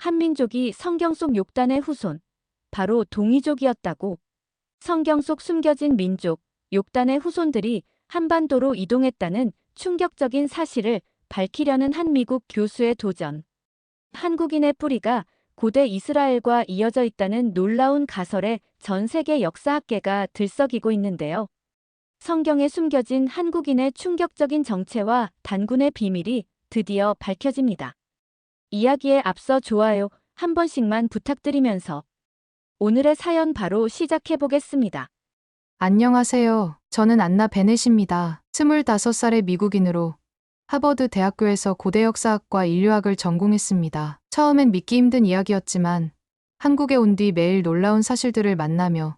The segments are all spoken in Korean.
한민족이 성경 속 욕단의 후손, 바로 동이족이었다고. 성경 속 숨겨진 민족, 욕단의 후손들이 한반도로 이동했다는 충격적인 사실을 밝히려는 한 미국 교수의 도전. 한국인의 뿌리가 고대 이스라엘과 이어져 있다는 놀라운 가설에 전 세계 역사학계가 들썩이고 있는데요. 성경에 숨겨진 한국인의 충격적인 정체와 단군의 비밀이 드디어 밝혀집니다. 이야기에 앞서 좋아요 한 번씩만 부탁드리면서 오늘의 사연 바로 시작해 보겠습니다. 안녕하세요. 저는 안나 베넷입니다. 25살의 미국인으로 하버드 대학교에서 고대 역사학과 인류학을 전공했습니다. 처음엔 믿기 힘든 이야기였지만 한국에 온 뒤 매일 놀라운 사실들을 만나며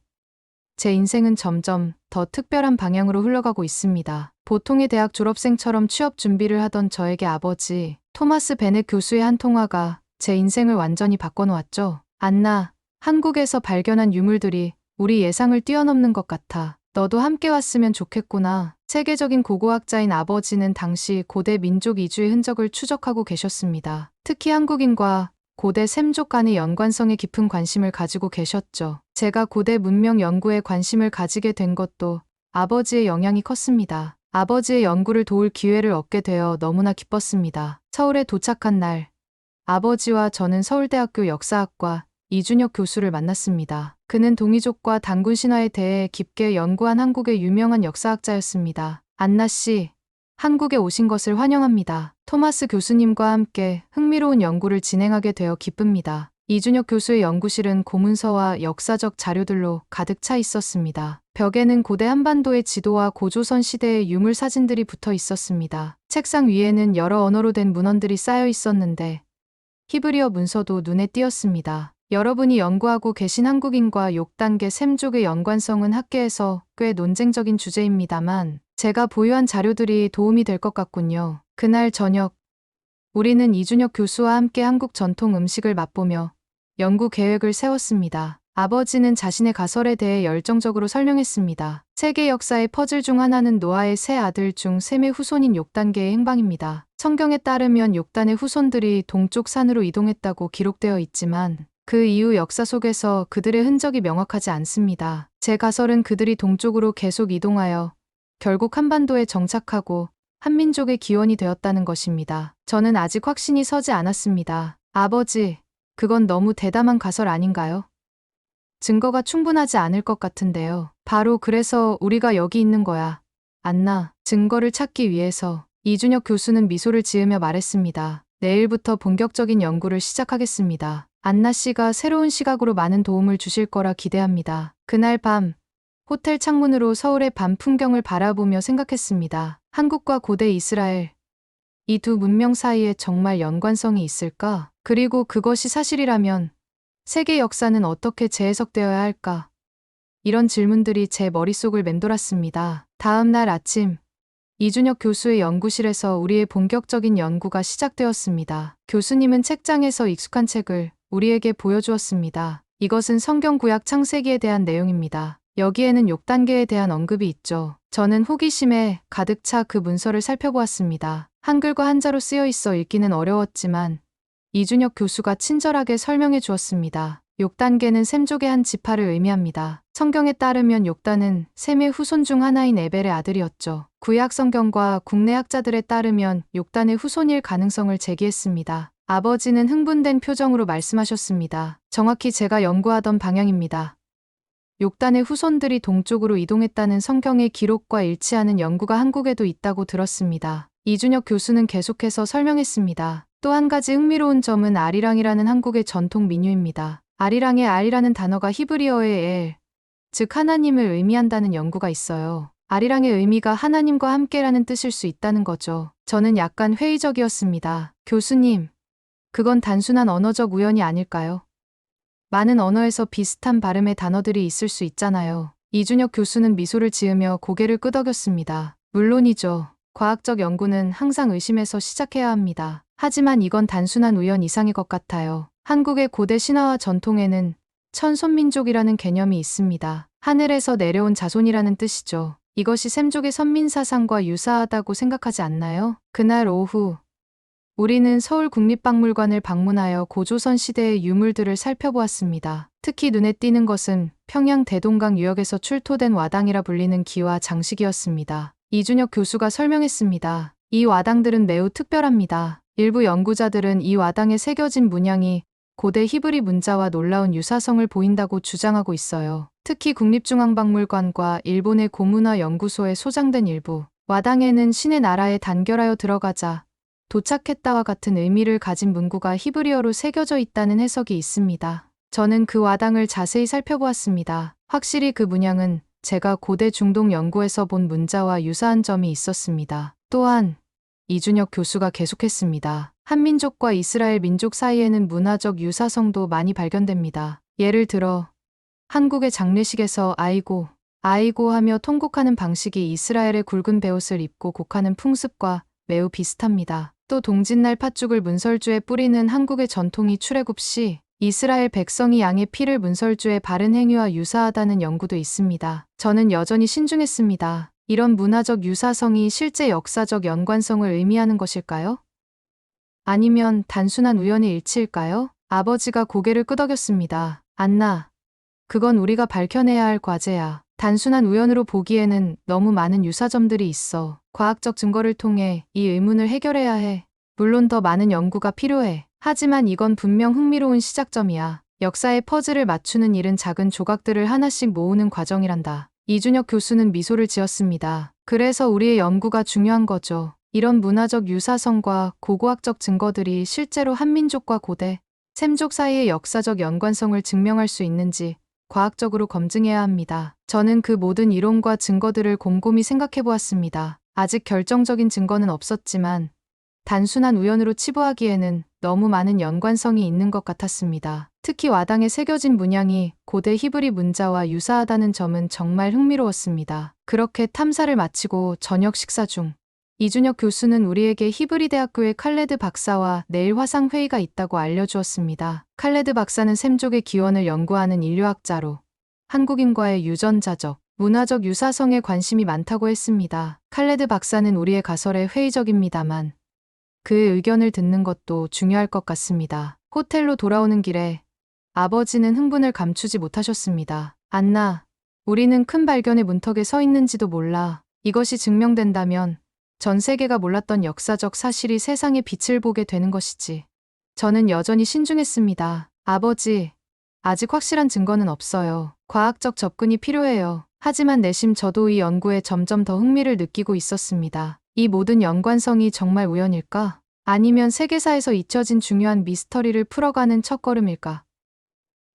제 인생은 점점 더 특별한 방향으로 흘러가고 있습니다. 보통의 대학 졸업생처럼 취업 준비를 하던 저에게 아버지 토마스 베넷 교수의 한 통화가 제 인생을 완전히 바꿔놓았죠. 안나, 한국에서 발견한 유물들이 우리 예상을 뛰어넘는 것 같아. 너도 함께 왔으면 좋겠구나. 세계적인 고고학자인 아버지는 당시 고대 민족 이주의 흔적을 추적하고 계셨습니다. 특히 한국인과 고대 샘족 간의 연관성에 깊은 관심을 가지고 계셨죠. 제가 고대 문명 연구에 관심을 가지게 된 것도 아버지의 영향이 컸습니다. 아버지의 연구를 도울 기회를 얻게 되어 너무나 기뻤습니다. 서울에 도착한 날, 아버지와 저는 서울대학교 역사학과 이준혁 교수를 만났습니다. 그는 동이족과 단군 신화에 대해 깊게 연구한 한국의 유명한 역사학자였습니다. 안나 씨, 한국에 오신 것을 환영합니다. 토마스 교수님과 함께 흥미로운 연구를 진행하게 되어 기쁩니다. 이준혁 교수의 연구실은 고문서와 역사적 자료들로 가득 차 있었습니다. 벽에는 고대 한반도의 지도와 고조선 시대의 유물 사진들이 붙어 있었습니다. 책상 위에는 여러 언어로 된 문헌들이 쌓여 있었는데 히브리어 문서도 눈에 띄었습니다. 여러분이 연구하고 계신 한국인과 욕단계 샘족의 연관성은 학계에서 꽤 논쟁적인 주제입니다만 제가 보유한 자료들이 도움이 될 것 같군요. 그날 저녁 우리는 이준혁 교수와 함께 한국 전통 음식을 맛보며 연구 계획을 세웠습니다. 아버지는 자신의 가설에 대해 열정적으로 설명했습니다. 세계 역사의 퍼즐 중 하나는 노아의 세 아들 중 셈의 후손인 욕단계의 행방입니다. 성경에 따르면 욕단의 후손들이 동쪽 산으로 이동했다고 기록되어 있지만 그 이후 역사 속에서 그들의 흔적이 명확하지 않습니다. 제 가설은 그들이 동쪽으로 계속 이동하여 결국 한반도에 정착하고 한민족의 기원이 되었다는 것입니다. 저는 아직 확신이 서지 않았습니다. 아버지, 그건 너무 대담한 가설 아닌가요? 증거가 충분하지 않을 것 같은데요. 바로 그래서 우리가 여기 있는 거야. 안나, 증거를 찾기 위해서 이준혁 교수는 미소를 지으며 말했습니다. 내일부터 본격적인 연구를 시작하겠습니다. 안나 씨가 새로운 시각으로 많은 도움을 주실 거라 기대합니다. 그날 밤, 호텔 창문으로 서울의 밤 풍경을 바라보며 생각했습니다. 한국과 고대 이스라엘. 이 두 문명 사이에 정말 연관성이 있을까? 그리고 그것이 사실이라면 세계 역사는 어떻게 재해석되어야 할까? 이런 질문들이 제 머릿속을 맴돌았습니다. 다음 날 아침, 이준혁 교수의 연구실에서 우리의 본격적인 연구가 시작되었습니다. 교수님은 책장에서 익숙한 책을 우리에게 보여주었습니다. 이것은 성경 구약 창세기에 대한 내용입니다. 여기에는 욕단계에 대한 언급이 있죠. 저는 호기심에 가득 차 그 문서를 살펴보았습니다. 한글과 한자로 쓰여 있어 읽기는 어려웠지만 이준혁 교수가 친절하게 설명해 주었습니다. 욕단계는 셈족의 한 지파를 의미합니다. 성경에 따르면 욕단은 셈의 후손 중 하나인 에벨의 아들이었죠. 구약 성경과 국내 학자들에 따르면 욕단의 후손일 가능성을 제기했습니다. 아버지는 흥분된 표정으로 말씀하셨습니다. 정확히 제가 연구하던 방향입니다. 욕단의 후손들이 동쪽으로 이동했다는 성경의 기록과 일치하는 연구가 한국에도 있다고 들었습니다. 이준혁 교수는 계속해서 설명했습니다. 또 한 가지 흥미로운 점은 아리랑이라는 한국의 전통 민요입니다. 아리랑의 알이라는 단어가 히브리어의 엘, 즉 하나님을 의미한다는 연구가 있어요. 아리랑의 의미가 하나님과 함께라는 뜻일 수 있다는 거죠. 저는 약간 회의적이었습니다. 교수님, 그건 단순한 언어적 우연이 아닐까요? 많은 언어에서 비슷한 발음의 단어들이 있을 수 있잖아요. 이준혁 교수는 미소를 지으며 고개를 끄덕였습니다. 물론이죠. 과학적 연구는 항상 의심해서 시작해야 합니다. 하지만 이건 단순한 우연 이상의 것 같아요. 한국의 고대 신화와 전통에는 천손민족이라는 개념이 있습니다. 하늘에서 내려온 자손이라는 뜻이죠. 이것이 샘족의 선민 사상과 유사하다고 생각하지 않나요? 그날 오후 우리는 서울국립박물관을 방문하여 고조선 시대의 유물들을 살펴보았습니다. 특히 눈에 띄는 것은 평양 대동강 유역에서 출토된 와당이라 불리는 기와 장식이었습니다. 이준혁 교수가 설명했습니다. 이 와당들은 매우 특별합니다. 일부 연구자들은 이 와당에 새겨진 문양이 고대 히브리 문자와 놀라운 유사성을 보인다고 주장하고 있어요. 특히 국립중앙박물관과 일본의 고문화 연구소에 소장된 일부 와당에는 신의 나라에 단결하여 들어가자 도착했다와 같은 의미를 가진 문구가 히브리어로 새겨져 있다는 해석이 있습니다. 저는 그 와당을 자세히 살펴보았습니다. 확실히 그 문양은 제가 고대 중동 연구에서 본 문자와 유사한 점이 있었습니다. 또한 이준혁 교수가 계속했습니다. 한민족과 이스라엘 민족 사이에는 문화적 유사성도 많이 발견됩니다. 예를 들어 한국의 장례식에서 아이고 아이고 하며 통곡하는 방식이 이스라엘의 굵은 베옷을 입고 곡하는 풍습과 매우 비슷합니다. 또 동짓날 팥죽을 문설주에 뿌리는 한국의 전통이 출애굽 시 이스라엘 백성이 양의 피를 문설주에 바른 행위와 유사하다는 연구도 있습니다. 저는 여전히 신중했습니다. 이런 문화적 유사성이 실제 역사적 연관성을 의미하는 것일까요? 아니면 단순한 우연의 일치일까요? 아버지가 고개를 끄덕였습니다. 안나, 그건 우리가 밝혀내야 할 과제야. 단순한 우연으로 보기에는 너무 많은 유사점들이 있어. 과학적 증거를 통해 이 의문을 해결해야 해. 물론 더 많은 연구가 필요해. 하지만 이건 분명 흥미로운 시작점이야. 역사의 퍼즐을 맞추는 일은 작은 조각들을 하나씩 모으는 과정이란다. 이준혁 교수는 미소를 지었습니다. 그래서 우리의 연구가 중요한 거죠. 이런 문화적 유사성과 고고학적 증거들이 실제로 한민족과 고대, 샘족 사이의 역사적 연관성을 증명할 수 있는지 과학적으로 검증해야 합니다. 저는 그 모든 이론과 증거들을 곰곰이 생각해 보았습니다. 아직 결정적인 증거는 없었지만 단순한 우연으로 치부하기에는 너무 많은 연관성이 있는 것 같았습니다. 특히 와당에 새겨진 문양이 고대 히브리 문자와 유사하다는 점은 정말 흥미로웠습니다. 그렇게 탐사를 마치고 저녁 식사 중 이준혁 교수는 우리에게 히브리 대학교의 칼레드 박사와 내일 화상 회의가 있다고 알려주었습니다. 칼레드 박사는 샘족의 기원을 연구하는 인류학자로 한국인과의 유전자적, 문화적 유사성에 관심이 많다고 했습니다. 칼레드 박사는 우리의 가설에 회의적입니다만 그의 의견을 듣는 것도 중요할 것 같습니다. 호텔로 돌아오는 길에 아버지는 흥분을 감추지 못하셨습니다. 안나, 우리는 큰 발견의 문턱에 서 있는지도 몰라. 이것이 증명된다면 전 세계가 몰랐던 역사적 사실이 세상에 빛을 보게 되는 것이지. 저는 여전히 신중했습니다. 아버지, 아직 확실한 증거는 없어요. 과학적 접근이 필요해요. 하지만 내심 저도 이 연구에 점점 더 흥미를 느끼고 있었습니다. 이 모든 연관성이 정말 우연일까? 아니면 세계사에서 잊혀진 중요한 미스터리를 풀어가는 첫걸음일까?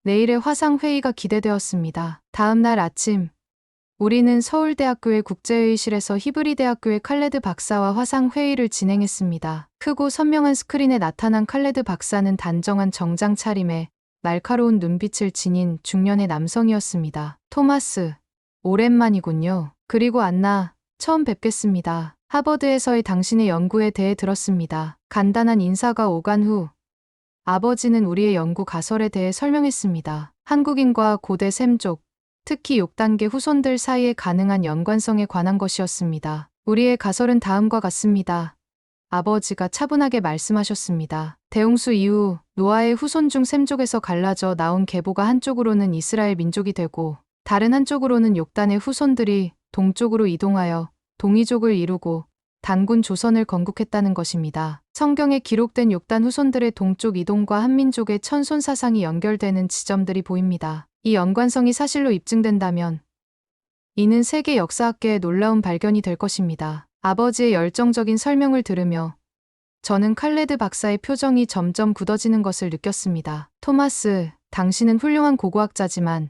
내일의 화상 회의가 기대되었습니다. 다음 날 아침, 우리는 서울대학교의 국제회의실에서 히브리 대학교의 칼레드 박사와 화상 회의를 진행했습니다. 크고 선명한 스크린에 나타난 칼레드 박사는 단정한 정장 차림에 날카로운 눈빛을 지닌 중년의 남성이었습니다. 토마스, 오랜만이군요. 그리고 안나, 처음 뵙겠습니다. 하버드에서의 당신의 연구에 대해 들었습니다. 간단한 인사가 오간 후 아버지는 우리의 연구 가설에 대해 설명했습니다. 한국인과 고대 샘족, 특히 6단계 후손들 사이에 가능한 연관성에 관한 것이었습니다. 우리의 가설은 다음과 같습니다. 아버지가 차분하게 말씀하셨습니다. 대홍수 이후 노아의 후손 중 샘족에서 갈라져 나온 계보가 한쪽으로는 이스라엘 민족이 되고 다른 한쪽으로는 욕단의 후손들이 동쪽으로 이동하여 동이족을 이루고 단군 조선을 건국했다는 것입니다. 성경에 기록된 욕단 후손들의 동쪽 이동과 한민족의 천손 사상이 연결되는 지점들이 보입니다. 이 연관성이 사실로 입증된다면 이는 세계 역사학계의 놀라운 발견이 될 것입니다. 아버지의 열정적인 설명을 들으며 저는 칼레드 박사의 표정이 점점 굳어지는 것을 느꼈습니다. 토마스, 당신은 훌륭한 고고학자지만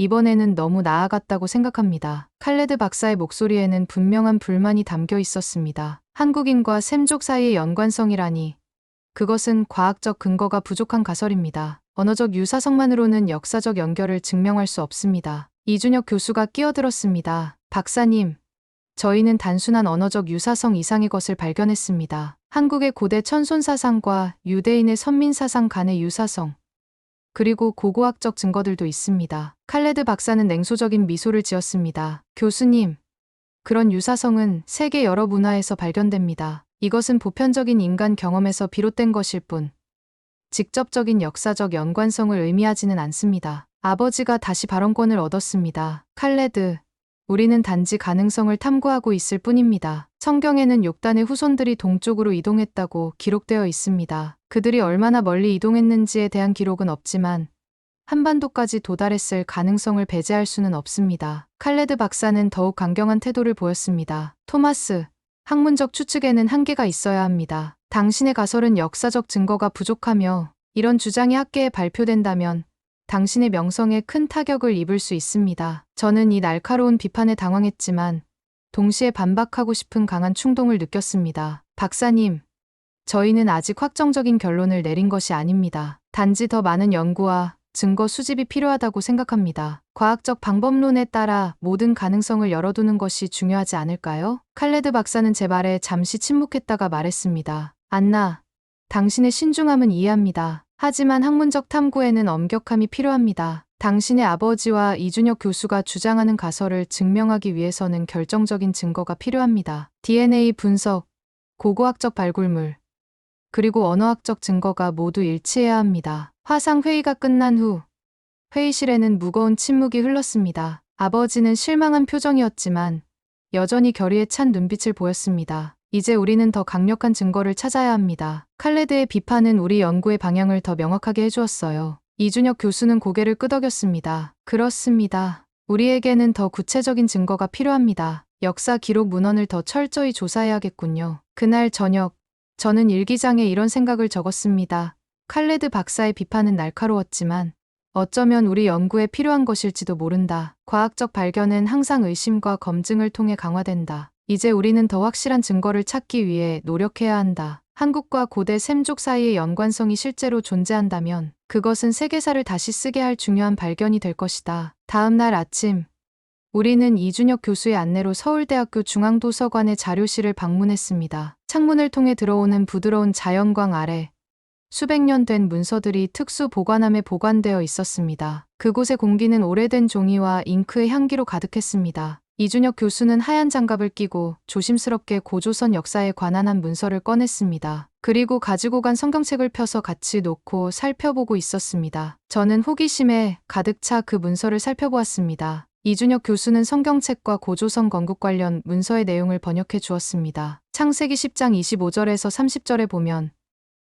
이번에는 너무 나아갔다고 생각합니다. 칼레드 박사의 목소리에는 분명한 불만이 담겨 있었습니다. 한국인과 샘족 사이의 연관성이라니. 그것은 과학적 근거가 부족한 가설입니다. 언어적 유사성만으로는 역사적 연결을 증명할 수 없습니다. 이준혁 교수가 끼어들었습니다. 박사님, 저희는 단순한 언어적 유사성 이상의 것을 발견했습니다. 한국의 고대 천손 사상과 유대인의 선민 사상 간의 유사성, 그리고 고고학적 증거들도 있습니다. 칼레드 박사는 냉소적인 미소를 지었습니다. 교수님, 그런 유사성은 세계 여러 문화에서 발견됩니다. 이것은 보편적인 인간 경험에서 비롯된 것일 뿐, 직접적인 역사적 연관성을 의미하지는 않습니다. 아버지가 다시 발언권을 얻었습니다. 칼레드, 우리는 단지 가능성을 탐구하고 있을 뿐입니다. 성경에는 욕단의 후손들이 동쪽으로 이동했다고 기록되어 있습니다. 그들이 얼마나 멀리 이동했는지에 대한 기록은 없지만 한반도까지 도달했을 가능성을 배제할 수는 없습니다. 칼레드 박사는 더욱 강경한 태도를 보였습니다. 토마스, 학문적 추측에는 한계가 있어야 합니다. 당신의 가설은 역사적 증거가 부족하며 이런 주장이 학계에 발표된다면 당신의 명성에 큰 타격을 입을 수 있습니다. 저는 이 날카로운 비판에 당황했지만 동시에 반박하고 싶은 강한 충동을 느꼈습니다. 박사님, 저희는 아직 확정적인 결론을 내린 것이 아닙니다. 단지 더 많은 연구와 증거 수집이 필요하다고 생각합니다. 과학적 방법론에 따라 모든 가능성을 열어두는 것이 중요하지 않을까요? 칼레드 박사는 제 말에 잠시 침묵했다가 말했습니다. 안나, 당신의 신중함은 이해합니다. 하지만 학문적 탐구에는 엄격함이 필요합니다. 당신의 아버지와 이준혁 교수가 주장하는 가설을 증명하기 위해서는 결정적인 증거가 필요합니다. DNA 분석, 고고학적 발굴물, 그리고 언어학적 증거가 모두 일치해야 합니다. 화상 회의가 끝난 후 회의실에는 무거운 침묵이 흘렀습니다. 아버지는 실망한 표정이었지만 여전히 결의에 찬 눈빛을 보였습니다. 이제 우리는 더 강력한 증거를 찾아야 합니다. 칼레드의 비판은 우리 연구의 방향을 더 명확하게 해주었어요. 이준혁 교수는 고개를 끄덕였습니다. 그렇습니다. 우리에게는 더 구체적인 증거가 필요합니다. 역사 기록 문헌을 더 철저히 조사해야겠군요. 그날 저녁, 저는 일기장에 이런 생각을 적었습니다. 칼레드 박사의 비판은 날카로웠지만 어쩌면 우리 연구에 필요한 것일지도 모른다. 과학적 발견은 항상 의심과 검증을 통해 강화된다. 이제 우리는 더 확실한 증거를 찾기 위해 노력해야 한다. 한국과 고대 샘족 사이의 연관성이 실제로 존재한다면 그것은 세계사를 다시 쓰게 할 중요한 발견이 될 것이다. 다음 날 아침, 우리는 이준혁 교수의 안내로 서울대학교 중앙도서관의 자료실을 방문했습니다. 창문을 통해 들어오는 부드러운 자연광 아래 수백 년 된 문서들이 특수 보관함에 보관되어 있었습니다. 그곳의 공기는 오래된 종이와 잉크의 향기로 가득했습니다. 이준혁 교수는 하얀 장갑을 끼고 조심스럽게 고조선 역사에 관한 한 문서를 꺼냈습니다. 그리고 가지고 간 성경책을 펴서 같이 놓고 살펴보고 있었습니다. 저는 호기심에 가득 차 그 문서를 살펴보았습니다. 이준혁 교수는 성경책과 고조선 건국 관련 문서의 내용을 번역해 주었습니다. 창세기 10장 25절에서 30절에 보면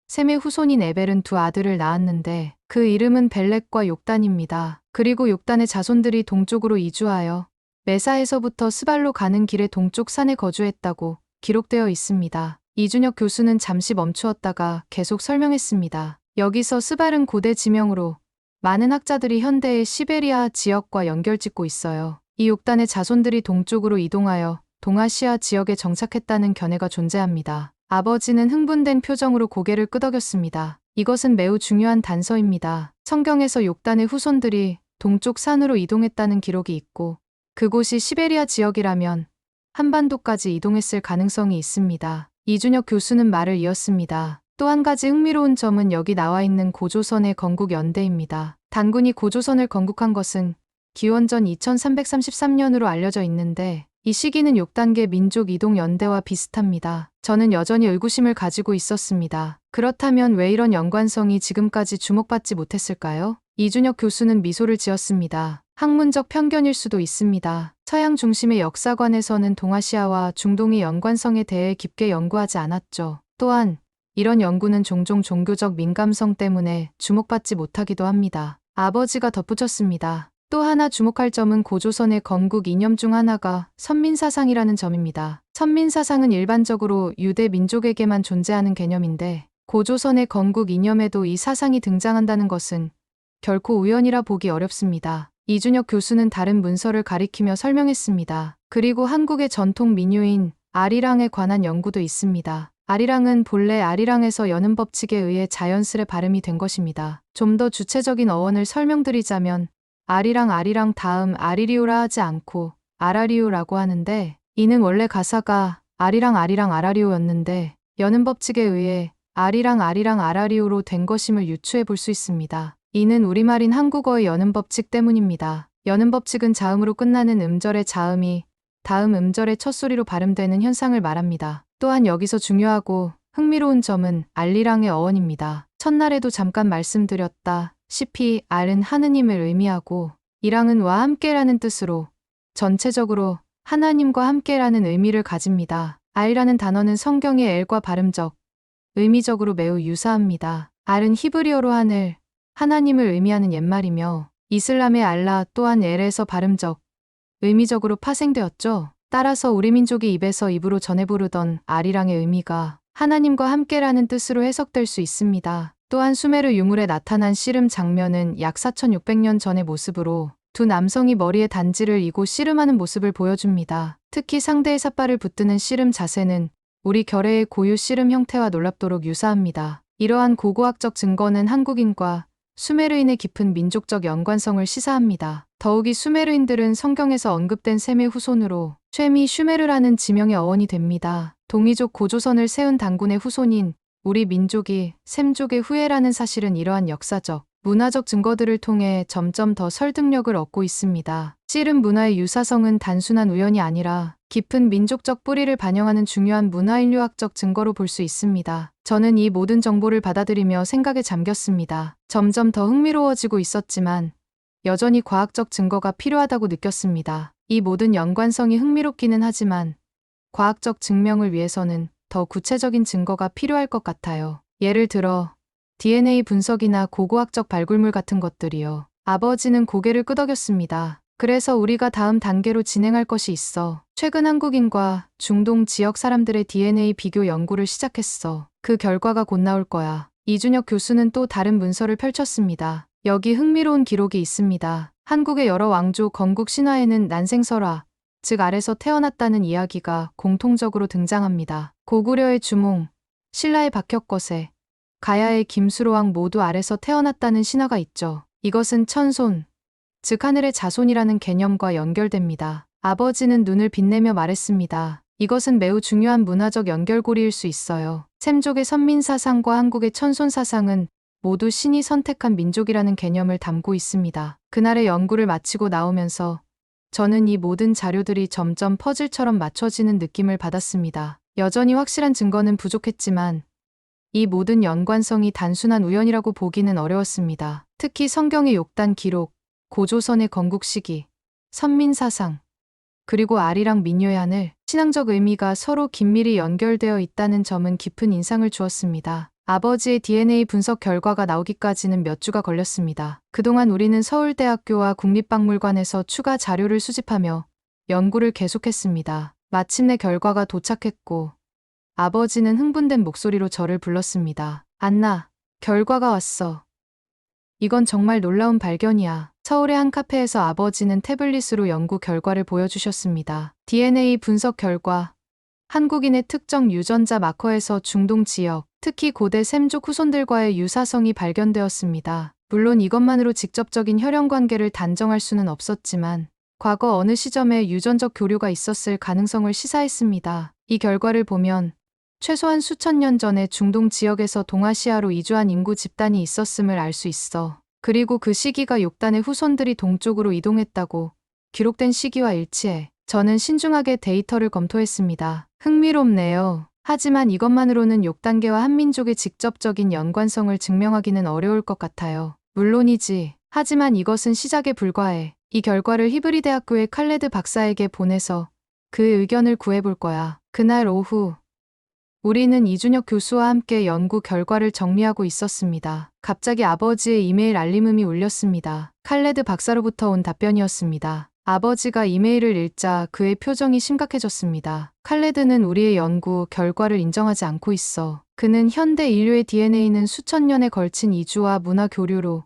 셈의 후손인 에벨은 두 아들을 낳았는데 그 이름은 벨렉과 욕단입니다. 그리고 욕단의 자손들이 동쪽으로 이주하여 메사에서부터 스발로 가는 길의 동쪽 산에 거주했다고 기록되어 있습니다. 이준혁 교수는 잠시 멈추었다가 계속 설명했습니다. 여기서 스발은 고대 지명으로 많은 학자들이 현대의 시베리아 지역과 연결 짓고 있어요. 이 욕단의 자손들이 동쪽으로 이동하여 동아시아 지역에 정착했다는 견해가 존재합니다. 아버지는 흥분된 표정으로 고개를 끄덕였습니다. 이것은 매우 중요한 단서입니다. 성경에서 욕단의 후손들이 동쪽 산으로 이동했다는 기록이 있고 그곳이 시베리아 지역이라면 한반도까지 이동했을 가능성이 있습니다. 이준혁 교수는 말을 이었습니다. 또 한 가지 흥미로운 점은 여기 나와 있는 고조선의 건국 연대입니다. 단군이 고조선을 건국한 것은 기원전 2333년으로 알려져 있는데 이 시기는 욕단계 민족 이동 연대와 비슷합니다. 저는 여전히 의구심을 가지고 있었습니다. 그렇다면 왜 이런 연관성이 지금까지 주목받지 못했을까요? 이준혁 교수는 미소를 지었습니다. 학문적 편견일 수도 있습니다. 서양 중심의 역사관에서는 동아시아와 중동의 연관성에 대해 깊게 연구하지 않았죠. 또한 이런 연구는 종종 종교적 민감성 때문에 주목받지 못하기도 합니다. 아버지가 덧붙였습니다. 또 하나 주목할 점은 고조선의 건국 이념 중 하나가 선민사상이라는 점입니다. 선민사상은 일반적으로 유대 민족에게만 존재하는 개념인데 고조선의 건국 이념에도 이 사상이 등장한다는 것은 결코 우연이라 보기 어렵습니다. 이준혁 교수는 다른 문서를 가리키며 설명했습니다. 그리고 한국의 전통 민요인 아리랑에 관한 연구도 있습니다. 아리랑은 본래 아리랑에서 여는 법칙에 의해 자연스레 발음이 된 것입니다. 좀 더 주체적인 어원을 설명드리자면 아리랑 아리랑 다음 아리리오라 하지 않고 아라리오라고 하는데 이는 원래 가사가 아리랑 아리랑 아라리오였는데 여는 법칙에 의해 아리랑 아리랑 아라리오로 된 것임을 유추해 볼 수 있습니다. 이는 우리말인 한국어의 여는 법칙 때문입니다. 여는 법칙은 자음으로 끝나는 음절의 자음이 다음 음절의 첫 소리로 발음되는 현상을 말합니다. 또한 여기서 중요하고 흥미로운 점은 알리랑의 어원입니다. 첫날에도 잠깐 말씀드렸다. 시피 알은 하느님을 의미하고 이랑은 와 함께라는 뜻으로 전체적으로 하나님과 함께라는 의미를 가집니다. 알이라는 단어는 성경의 엘과 발음적, 의미적으로 매우 유사합니다. 알은 히브리어로 하늘, 하나님을 의미하는 옛말이며 이슬람의 알라 또한 엘에서 발음적, 의미적으로 파생되었죠. 따라서 우리 민족이 입에서 입으로 전해 부르던 알이랑의 의미가 하나님과 함께라는 뜻으로 해석될 수 있습니다. 또한 수메르 유물에 나타난 씨름 장면은 약 4600년 전의 모습으로 두 남성이 머리에 단지를 이고 씨름하는 모습을 보여줍니다. 특히 상대의 삿발을 붙드는 씨름 자세는 우리 결의의 고유 씨름 형태와 놀랍도록 유사합니다. 이러한 고고학적 증거는 한국인과 수메르인의 깊은 민족적 연관성을 시사합니다. 더욱이 수메르인들은 성경에서 언급된 셈의 후손으로 쉐미 슈메르라는 지명의 어원이 됩니다. 동이족 고조선을 세운 단군의 후손인 우리 민족이 셈족의 후예라는 사실은 이러한 역사적, 문화적 증거들을 통해 점점 더 설득력을 얻고 있습니다. 씨름 문화의 유사성은 단순한 우연이 아니라 깊은 민족적 뿌리를 반영하는 중요한 문화인류학적 증거로 볼 수 있습니다. 저는 이 모든 정보를 받아들이며 생각에 잠겼습니다. 점점 더 흥미로워지고 있었지만 여전히 과학적 증거가 필요하다고 느꼈습니다. 이 모든 연관성이 흥미롭기는 하지만 과학적 증명을 위해서는 더 구체적인 증거가 필요할 것 같아요. 예를 들어 DNA 분석이나 고고학적 발굴물 같은 것들이요. 아버지는 고개를 끄덕였습니다. 그래서 우리가 다음 단계로 진행할 것이 있어. 최근 한국인과 중동 지역 사람들의 DNA 비교 연구를 시작했어. 그 결과가 곧 나올 거야. 이준혁 교수는 또 다른 문서를 펼쳤습니다. 여기 흥미로운 기록이 있습니다. 한국의 여러 왕조 건국 신화에는 난생설화, 즉 아래서 태어났다는 이야기가 공통적으로 등장합니다. 고구려의 주몽, 신라의 박혁거세, 가야의 김수로왕 모두 아래서 태어났다는 신화가 있죠. 이것은 천손, 즉 하늘의 자손이라는 개념과 연결됩니다. 아버지는 눈을 빛내며 말했습니다. 이것은 매우 중요한 문화적 연결고리일 수 있어요. 샘족의 선민 사상과 한국의 천손 사상은 모두 신이 선택한 민족이라는 개념을 담고 있습니다. 그날의 연구를 마치고 나오면서 저는 이 모든 자료들이 점점 퍼즐처럼 맞춰지는 느낌을 받았습니다. 여전히 확실한 증거는 부족했지만 이 모든 연관성이 단순한 우연이라고 보기는 어려웠습니다. 특히 성경의 욕단 기록, 고조선의 건국 시기, 선민사상, 그리고 아리랑 민요의 하늘, 신앙적 의미가 서로 긴밀히 연결되어 있다는 점은 깊은 인상을 주었습니다. 아버지의 DNA 분석 결과가 나오기까지는 몇 주가 걸렸습니다. 그동안 우리는 서울대학교와 국립박물관에서 추가 자료를 수집하며 연구를 계속했습니다. 마침내 결과가 도착했고 아버지는 흥분된 목소리로 저를 불렀습니다. 안나, 결과가 왔어. 이건 정말 놀라운 발견이야. 서울의 한 카페에서 아버지는 태블릿으로 연구 결과를 보여주셨습니다. DNA 분석 결과. 한국인의 특정 유전자 마커에서 중동 지역, 특히 고대 샘족 후손들과의 유사성이 발견되었습니다. 물론 이것만으로 직접적인 혈연 관계를 단정할 수는 없었지만, 과거 어느 시점에 유전적 교류가 있었을 가능성을 시사했습니다. 이 결과를 보면 최소한 수천 년 전에 중동 지역에서 동아시아로 이주한 인구 집단이 있었음을 알 수 있어. 그리고 그 시기가 욕단의 후손들이 동쪽으로 이동했다고 기록된 시기와 일치해 저는 신중하게 데이터를 검토했습니다. 흥미롭네요. 하지만 이것만으로는 욕단계와 한민족의 직접적인 연관성을 증명하기는 어려울 것 같아요. 물론이지. 하지만 이것은 시작에 불과해. 이 결과를 히브리 대학교의 칼레드 박사에게 보내서 그 의견을 구해볼 거야. 그날 오후 우리는 이준혁 교수와 함께 연구 결과를 정리하고 있었습니다. 갑자기 아버지의 이메일 알림음이 울렸습니다. 칼레드 박사로부터 온 답변이었습니다. 아버지가 이메일을 읽자 그의 표정이 심각해졌습니다. 칼레드는 우리의 연구 결과를 인정하지 않고 있어. 그는 현대 인류의 DNA는 수천 년에 걸친 이주와 문화 교류로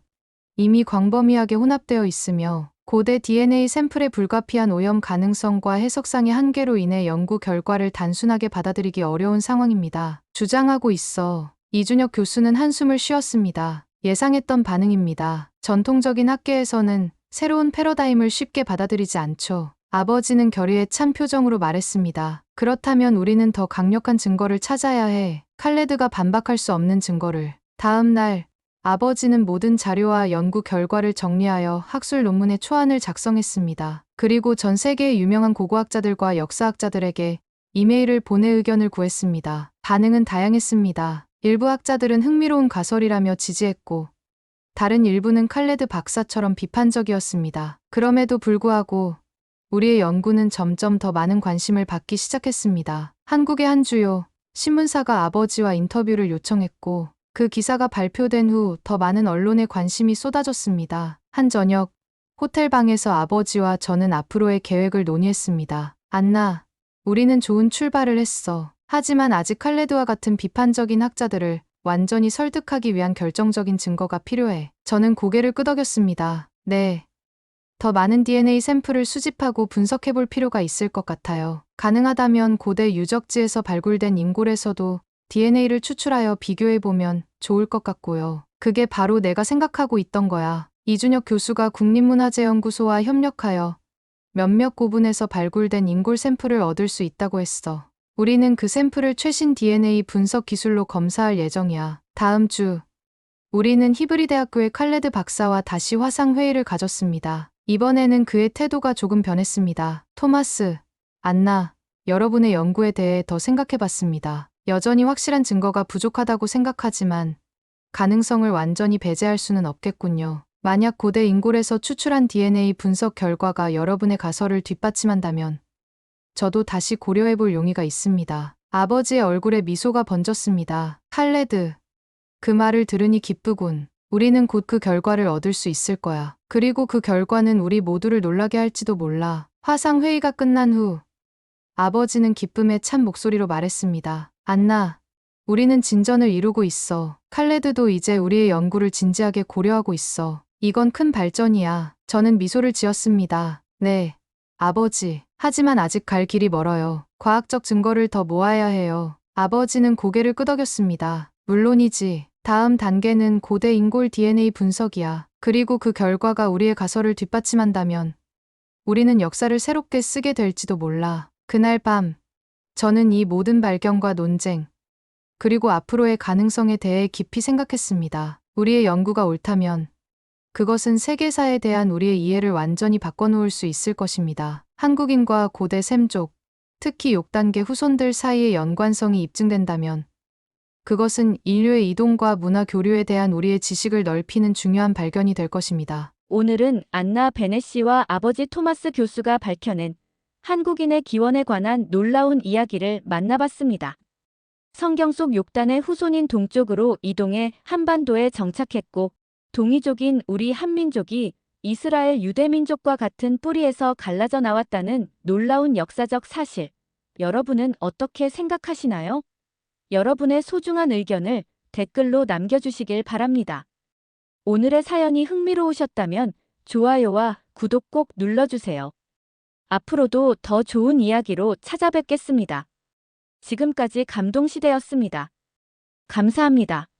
이미 광범위하게 혼합되어 있으며 고대 DNA 샘플의 불가피한 오염 가능성과 해석상의 한계로 인해 연구 결과를 단순하게 받아들이기 어려운 상황입니다. 주장하고 있어. 이준혁 교수는 한숨을 쉬었습니다. 예상했던 반응입니다. 전통적인 학계에서는 새로운 패러다임을 쉽게 받아들이지 않죠. 아버지는 결의에 찬 표정으로 말했습니다. 그렇다면 우리는 더 강력한 증거를 찾아야 해. 칼레드가 반박할 수 없는 증거를. 다음 날, 아버지는 모든 자료와 연구 결과를 정리하여 학술 논문의 초안을 작성했습니다. 그리고 전 세계의 유명한 고고학자들과 역사학자들에게 이메일을 보내 의견을 구했습니다. 반응은 다양했습니다. 일부 학자들은 흥미로운 가설이라며 지지했고, 다른 일부는 칼레드 박사처럼 비판적이었습니다. 그럼에도 불구하고 우리의 연구는 점점 더 많은 관심을 받기 시작했습니다. 한국의 한 주요 신문사가 아버지와 인터뷰를 요청했고 그 기사가 발표된 후 더 많은 언론의 관심이 쏟아졌습니다. 한 저녁 호텔 방에서 아버지와 저는 앞으로의 계획을 논의했습니다. 안나, 우리는 좋은 출발을 했어. 하지만 아직 칼레드와 같은 비판적인 학자들을 완전히 설득하기 위한 결정적인 증거가 필요해. 저는 고개를 끄덕였습니다. 네. 더 많은 DNA 샘플을 수집하고 분석해 볼 필요가 있을 것 같아요. 가능하다면 고대 유적지에서 발굴된 인골에서도 DNA를 추출하여 비교해 보면 좋을 것 같고요. 그게 바로 내가 생각하고 있던 거야. 이준혁 교수가 국립문화재연구소와 협력하여 몇몇 고분에서 발굴된 인골 샘플을 얻을 수 있다고 했어. 우리는 그 샘플을 최신 DNA 분석 기술로 검사할 예정이야. 다음 주 우리는 히브리 대학교의 칼레드 박사와 다시 화상 회의를 가졌습니다. 이번에는 그의 태도가 조금 변했습니다. 토마스, 안나, 여러분의 연구에 대해 더 생각해 봤습니다. 여전히 확실한 증거가 부족하다고 생각하지만 가능성을 완전히 배제할 수는 없겠군요. 만약 고대 인골에서 추출한 DNA 분석 결과가 여러분의 가설을 뒷받침한다면 저도 다시 고려해 볼 용의가 있습니다. 아버지의 얼굴에 미소가 번졌습니다. 칼레드. 그 말을 들으니 기쁘군. 우리는 곧 그 결과를 얻을 수 있을 거야. 그리고 그 결과는 우리 모두를 놀라게 할지도 몰라. 화상 회의가 끝난 후 아버지는 기쁨에 찬 목소리로 말했습니다. 안나, 우리는 진전을 이루고 있어. 칼레드도 이제 우리의 연구를 진지하게 고려하고 있어. 이건 큰 발전이야. 저는 미소를 지었습니다. 네, 아버지. 하지만 아직 갈 길이 멀어요. 과학적 증거를 더 모아야 해요. 아버지는 고개를 끄덕였습니다. 물론이지. 다음 단계는 고대 인골 DNA 분석이야. 그리고 그 결과가 우리의 가설을 뒷받침한다면 우리는 역사를 새롭게 쓰게 될지도 몰라. 그날 밤, 저는 이 모든 발견과 논쟁, 그리고 앞으로의 가능성에 대해 깊이 생각했습니다. 우리의 연구가 옳다면 그것은 세계사에 대한 우리의 이해를 완전히 바꿔놓을 수 있을 것입니다. 한국인과 고대 샘족, 특히 6단계 후손들 사이의 연관성이 입증된다면 그것은 인류의 이동과 문화 교류에 대한 우리의 지식을 넓히는 중요한 발견이 될 것입니다. 오늘은 안나 베네시와 아버지 토마스 교수가 밝혀낸 한국인의 기원에 관한 놀라운 이야기를 만나봤습니다. 성경 속 욕단의 후손인 동쪽으로 이동해 한반도에 정착했고 동이족인 우리 한민족이 이스라엘 유대민족과 같은 뿌리에서 갈라져 나왔다는 놀라운 역사적 사실. 여러분은 어떻게 생각하시나요? 여러분의 소중한 의견을 댓글로 남겨주시길 바랍니다. 오늘의 사연이 흥미로우셨다면 좋아요와 구독 꼭 눌러주세요. 앞으로도 더 좋은 이야기로 찾아뵙겠습니다. 지금까지 감동시대였습니다. 감사합니다.